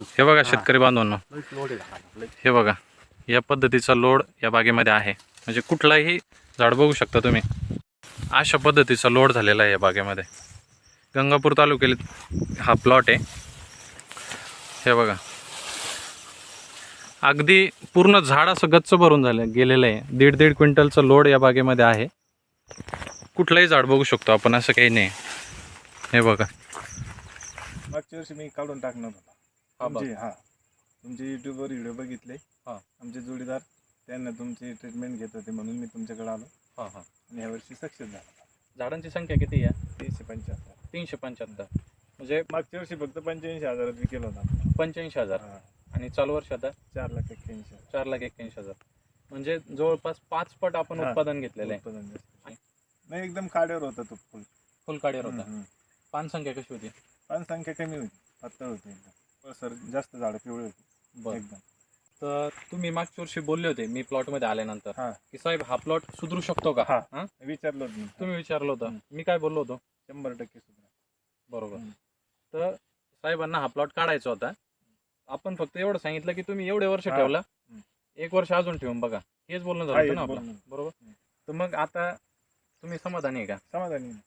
हे बघा शेतकरी बांधवांनो. हे बघा या पद्धतीचा लोड या बागेमध्ये आहे. म्हणजे कुठलाही झाड बघू शकता तुम्ही. अशा पद्धतीचा लोड झालेला आहे या बागेमध्ये. गंगापूर तालुक्यात हा प्लॉट आहे. हे बघा. अगदी पूर्ण झाड असं गच्च भरून झालं गेलेलं आहे. दीड दीड क्विंटलचं लोड या बागेमध्ये आहे. कुठलंही झाड बघू शकतो आपण असं काही नाही. हे बघा. मागच्या वर्षी मी काढून टाकणार होता. तुमची हा. तुमचे युट्यूबवर व्हिडिओ बघितले. हा. आमचे जोडीदार त्यांना तुमची ट्रीटमेंट घेत होते म्हणून मी तुमच्याकडे आलो. हां हां. आणि यावर्षी सक्सेस झाला. झाडांची संख्या किती आहे? तीनशे पंच्याहत्तर. तीनशे पंच्याहत्तर. म्हणजे मागच्या वर्षी फक्त पंच्याऐंशी हजारात विकेला होता. पंच्याऐंशी हजार. हा. आणि चालू वर्ष आता? चार लाख एक्क्याऐंशी हजार. चार लाख एक्क्याऐंशी हजार. म्हणजे जवळपास पाच पट आपण हा. उत्पादन घेतलेलं आहे. उत्पादन जास्त. नाही एकदम काड्यावर होता तो फुल. फुल काढीवर होता. पान संख्या कशी होती? पण संख्या कमी होती. पातळ होती एकदम. सर जास्त झाडं पिवळे होती बरं एकदम तर तुम्ही मागच्या वर्षी बोलले होते मी प्लॉटमध्ये आल्यानंतर हा. की साहेब हा प्लॉट सुधरू शकतो का हा. हा? विचारलं होतं मी तुम्ही विचारलं होतं. मी काय बोललो होतो शंभर टक्के सुद्धा बरोबर हम्म. तर साहेबांना हा प्लॉट काढायचा होता आपण फक्त एवढं सांगितलं की तुम्ही एवढे वर्ष हा. ठेवला हम्म. एक वर्ष अजून ठेवून बघा हेच बोलणं झालं होतं ना आपलं. बरोबर हम्म. तर मग आता तुम्ही समाधानी आहे का समाधानी आहे.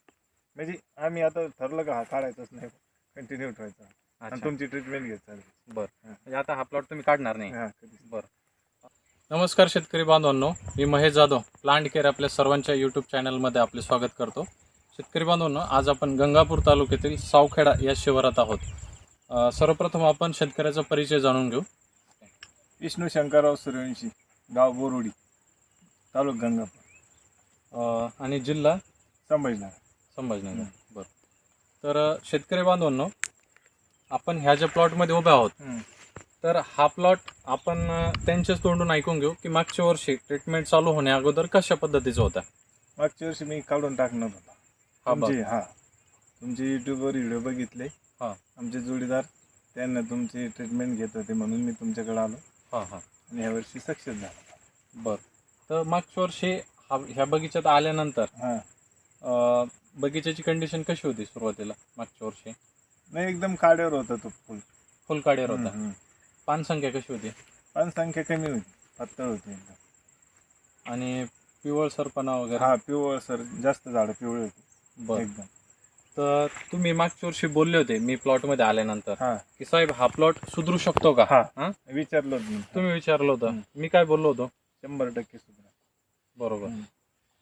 म्हणजे आम्ही आता ठरलं का हा काढायचाच नाही कंटिन्यू ठेवायचा आणि तुमची ट्रीटमेंट घेत चालेल. म्हणजे आता हा प्लॉट तुम्ही काढणार नाही. हा कधीच. नमस्कार शेतकरी बांधवांनो. मी महेश जाधव प्लांट केअर आपल्या सर्वांच्या यूट्यूब चॅनलमध्ये आपले स्वागत करतो. शेतकरी बांधवांनो आज आपण गंगापूर तालुक्यातील सावखेडा या शिवारात आहोत. अ, सर्वप्रथम आपण शेतकऱ्याचा परिचय जाणून घेऊ. विष्णू शंकरराव सूर्यवंशी गाव बोरुडी तालुक गंगापूर. अ, आणि जिल्हा? संभाजीनगर. संभाजीनगर. बरं. तर अ, शेतकरी बांधवांनो आपण ह्या ज्या प्लॉटमध्ये उभे आहोत तर हा प्लॉट आपण त्यांच्याच तोंडून ऐकून घेऊ की मागच्या वर्षी ट्रीटमेंट चालू होण्या अगोदर कशा पद्धतीचा होता? मागच्या वर्षी मी काढून टाकणार होता. हा तुमचे हा. तुमचे युट्यूबवर व्हिडिओ बघितले. हा. आमचे जोडीदार त्यांना तुमची ट्रीटमेंट घेत होते म्हणून मी तुमच्याकडे आलो. हां हां. आणि यावर्षी सक्सेस झाला. बर. तर मागच्या वर्षी हा ह्या बगीच्यात आल्यानंतर हा. अ, बगीच्याची कंडिशन कशी होती सुरुवातीला मागच्या वर्षी? नाही एकदम काड्यावर होता तो फुल. फुल काढेर होता. हम्म. पान संख्या कशी होती? पण संख्या कमी होती. पातळ होती एकदम. आणि पिवळसरपणा वगैरे? हा पिवळ सर जास्त झाडं पिवळे होती. बर. एकदम. तर तुम्ही मागच्या वर्षी बोलले होते मी प्लॉटमध्ये आल्यानंतर हा. की साहेब हा प्लॉट सुधरू शकतो का? हा. हा? विचारलं होतं मी. तुम्ही विचारलं होतं. मी काय बोललो होतो? शंभर टक्के सुद्धा बरोबर.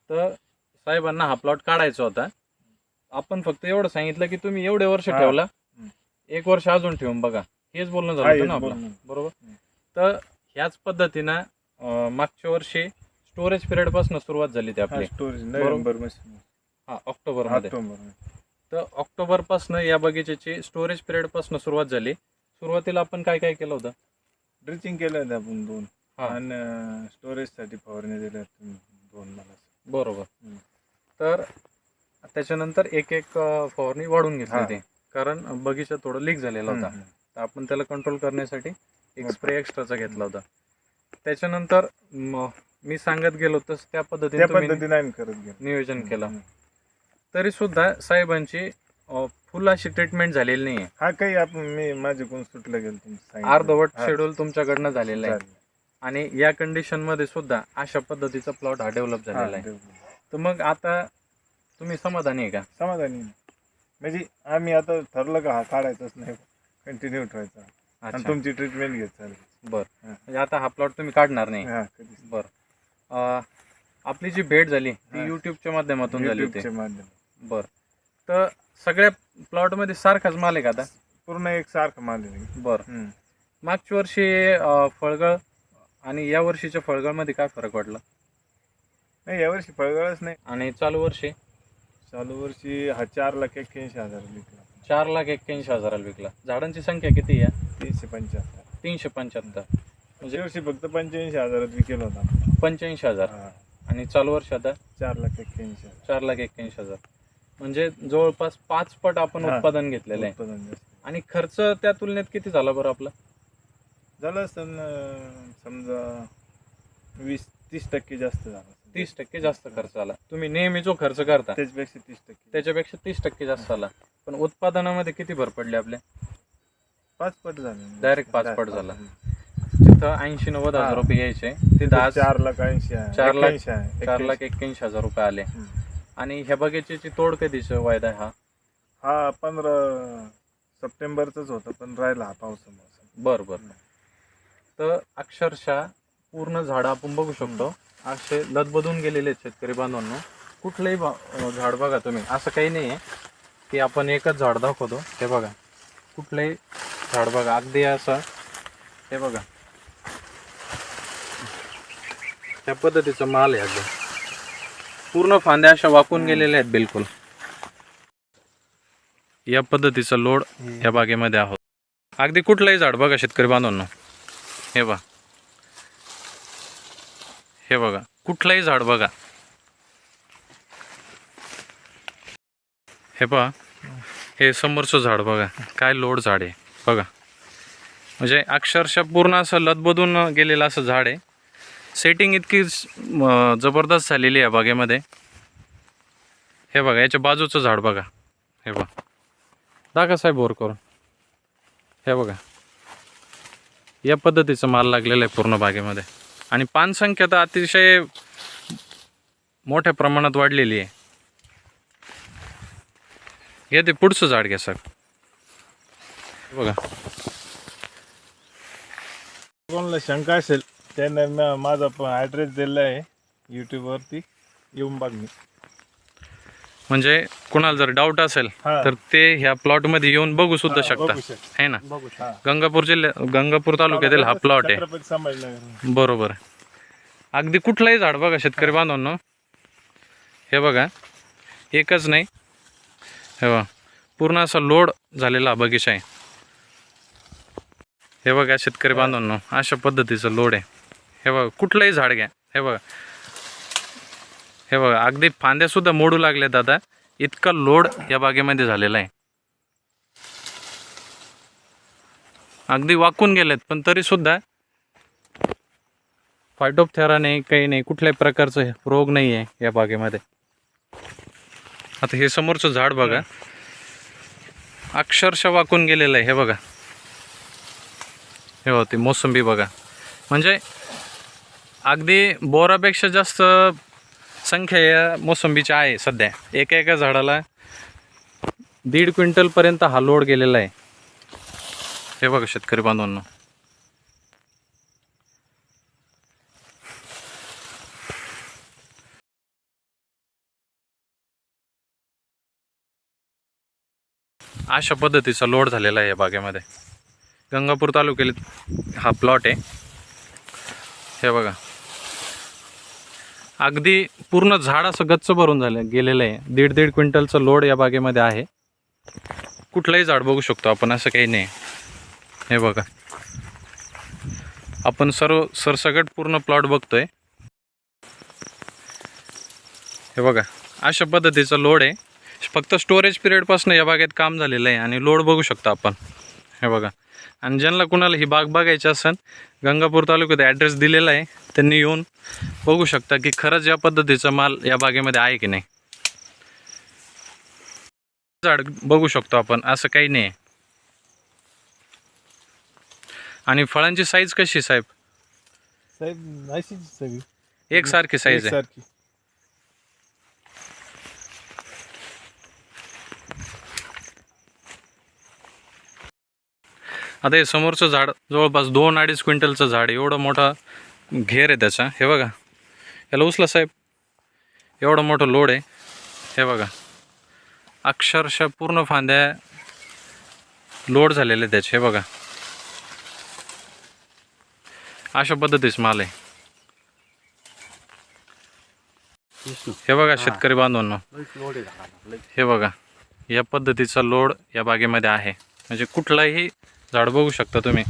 तर साहेबांना हा प्लॉट काढायचा होता. आपण फक्त एवढं सांगितलं की तुम्ही एवढे वर्ष हा. ठेवला. हम्म. एक वर्ष अजून ठेवून बघा. हेच बोलणं झालं होतं ना आपलं. बरोबर? हम्म. तर ह्याच पद्धतीनं अं, मागच्या वर्षी स्टोरेज पिरियडपासून सुरुवात झाली ती आपली. स्टोरेज नोव्हेंबरमध्ये. हा ऑक्टोबरमध्ये. ऑक्टोबर तर ऑक्टोबरपासून या बगीच्याची स्टोरेज पिरियडपासून सुरुवात झाली. सुरुवातीला आपण काय काय केलं होतं? ड्रिचिंग केलं होतं आपण दोन. हा. आणि स्टोरेजसाठी फवारणी दिल्या होत्या दोन मला. बरोबर. हम्म. तर त्याच्यानंतर एक एक फवारणी वाढून घेतली. होती कारण बगीचा थोडं लीक झालेला होता. तर आपण त्याला कंट्रोल करण्यासाठी एक. स्प्रे एक्स्ट्राचा घेतला होता त्याच्यानंतर म- सांगत गेलो तस त्या पद्धतीने नियोजन केलं. तरी सुद्धा साहेबांची फुल अशी ट्रीटमेंट झालेली नाही हा काही आपण मी माझ्याकडून सुटलं गेलं. अर्धवट शेड्यूल तुमच्याकडनं झालेलं आहे. आणि या कंडिशनमध्ये सुद्धा अशा पद्धतीचा प्लॉट हा डेव्हलप झालेला आहे. तर मग आता तुम्ही समाधानी आहे का? समाधानी आहे. म्हणजे आम्ही आता ठरलं का हा काढायचाच नाही कंटिन्यू ठेवायचा. आणि अच्छा. तुमची ट्रीटमेंट घेत चालेल. बर. म्हणजे आता हा प्लॉट तुम्ही काढणार नाही. हा कधीच. बर. अं, आपली जी भेट झाली ती हा. युट्यूबच्या माध्यमातून झाली होती. माध्यम बर. तर सगळ्या प्लॉटमध्ये सारखाच माल आहे का आता? पूर्ण एक सारखं मानले बर. मागच्या वर्षी अं, फळगळ आणि या वर्षीच्या फळगळमध्ये काय फरक वाटला? नाही यावर्षी फळगळच नाही. आणि चालू वर्षी? चालू वर्षी हा चार लाख एक्क्याऐंशी हजार विकला. चार लाख एक्क्याऐंशी हजाराला विकला. झाडांची संख्या किती आहे? तीनशे पंच्याहत्तर. तीनशे पंच्याहत्तर. म्हणजे वर्षी फक्त पंच्याऐंशी हजारात विकेल होता. पंच्याऐंशी हजार. हा, आणि चालू वर्ष आता? चार लाख एक्क्याऐंशी हजार. चार लाख एक्क्याऐंशी हजार. म्हणजे जवळपास पाच पट आपण हा. उत्पादन घेतलेलं आहे. उत्पादन जास्त. आणि खर्च त्या तुलनेत किती झाला बरं आपला? झालं असतं समजा वीस तीस टक्के जास्त झाला. तीस टक्के जास्त खर्च आला. तुम्ही नेहमी जो खर्च करता त्याच्यापेक्षा तीस टक्के. त्याच्यापेक्षा तीस टक्के जास्त आला. पण उत्पादनामध्ये किती भर पडली आपल्या पाच पट झाले. Direct पाच पट झाला. तिथं ऐंशी नव्वद हजार. रुपये यायचे तिथं आज चार लाख ऐंशी चार लाख- चार लाख एक्क्याऐंशी. हजार रुपये आले. आणि ह्या बगीचेची तोड कधीच वायदा हा? हा पंधरा सप्टेंबरच होता पण राहिला हा पावसामुळे. बर बर. तर अक्षरशः पूर्ण झाडं आपण बघू शकतो. असे लदबदून गेलेले आहेत शेतकरी बांधवांनो. कुठलंही बा- झाड बघा तुम्ही. असं काही नाही आहे की आपण एकच झाड दाखवतो. हे बघा. कुठलंही झाड बघा. अगदी असं. हे बघा. त्या पद्धतीचा माल आहे अगदी. पूर्ण फांद्या अशा वाकून गेलेल्या आहेत बिलकुल. या पद्धतीचा लोड या बागेमध्ये आहोत. अगदी कुठलंही झाड बघा शेतकरी बांधवांनो. हे बघा. हे बघा कुठलंही झाड बघा. हे पहा हे समोरचं झाड बघा काय लोड झाड आहे बघा. म्हणजे अक्षरशः पूर्ण असं लदबदून गेलेलं असं झाड आहे. सेटिंग इतकी जबरदस्त झालेली आहे बागेमध्ये. हे बघा याच्या बाजूचं झाड बघा. हे बघा दाखा साहेब बोर करून. हे बघा. या पद्धतीचं माल लागलेलं आहे पूर्ण बागेमध्ये. आणि पानसंख्या तर अतिशय मोठ्या प्रमाणात वाढलेली आहे. घ्या ते पुढचं झाड घ्या सर. बघा. कोणाला शंका असेल त्यांना माझा ॲड्रेस दिला आहे यूट्यूबवरती येऊन बघ मी. म्हणजे कुणाला जर डाऊट असेल हा. तर ते ह्या प्लॉटमध्ये येऊन बघू सुद्धा शकता बघू शकता. है ना? बघू शकता. गंगापूर जिल्ह्या गंगापूर तालुक्यातील हा प्लॉट आहे. छत्रपती संभाजीनगर. बरोबर. अगदी कुठलंही झाड बघा शेतकरी बांधवांनो. हे बघा एकच नाही. हे बघा पूर्ण असा लोड झालेला हा बगीचा आहे. हे बघा शेतकरी बांधवांनो अशा पद्धतीचं लोड आहे. हे बघा कुठलंही झाड घ्या. हे बघा हे बघा अगदी फांद्या सुद्धा मोडू लागल्यात दादा. इतका लोड या बागेमध्ये झालेला आहे. अगदी वाकून गेलेत पण तरी सुद्धा फायटोपथेरा नाही काही नाही कुठल्याही प्रकारचं रोग नाही आहे या बागेमध्ये. आता हे समोरचं झाड बघा. अक्षरशः वाकून गेलेलं आहे हे बघा. हे होती मोसंबी बघा. म्हणजे अगदी बोरापेक्षा जास्त संख्या या मोसंबीच्या आहे सध्या. एका एका झाडाला दीड क्विंटलपर्यंत हा लोड गेलेला आहे. हे बघा शेतकरी बांधवांना. अशा पद्धतीचा लोड झालेला आहे या बागेमध्ये. गंगापूर तालुक्यात हा प्लॉट आहे. हे बघा. अगदी पूर्ण झाड असं गच्च भरून झालं गेलेलं आहे. दीड दीड क्विंटलचं लोड या बागेमध्ये आहे. कुठलंही झाड बघू शकतो आपण असं काही नाही. हे बघा. आपण सर्व सरसगट पूर्ण प्लॉट बघतोय. हे बघा. अशा पद्धतीचा लोड आहे. फक्त स्टोरेज पिरियडपासून या बागेत काम झालेलं आहे आणि लोड बघू शकतो आपण. हे बघा. आणि ज्यांना कुणाला ही बाग बघायची असेल गंगापूर तालुक्यात ॲड्रेस दिलेला आहे त्यांनी येऊन बघू शकता की खरंच या पद्धतीचा माल या बागेमध्ये आहे की नाही. झाड बघू शकतो आपण असं काही नाही. आणि फळांची साईज कशी साहेब? साहेब अशीच सगळी एकसारखी साईज आहे. आता हे समोरचं झाड जवळपास दोन अडीच क्विंटलचं झाड. एवढं मोठा घेर आहे त्याचा. हे बघा. याला उचला साहेब. एवढं मोठं लोड आहे. हे बघा. अक्षरशः पूर्ण फांद्या लोड झालेले त्याचे. हे बघा. अशा पद्धतीच माल आहे. हे बघा शेतकरी बांधवांनो. हे बघा. या पद्धतीचा लोड या बागेमध्ये आहे. म्हणजे कुठलाही झाड बघू शकता तुम्ही.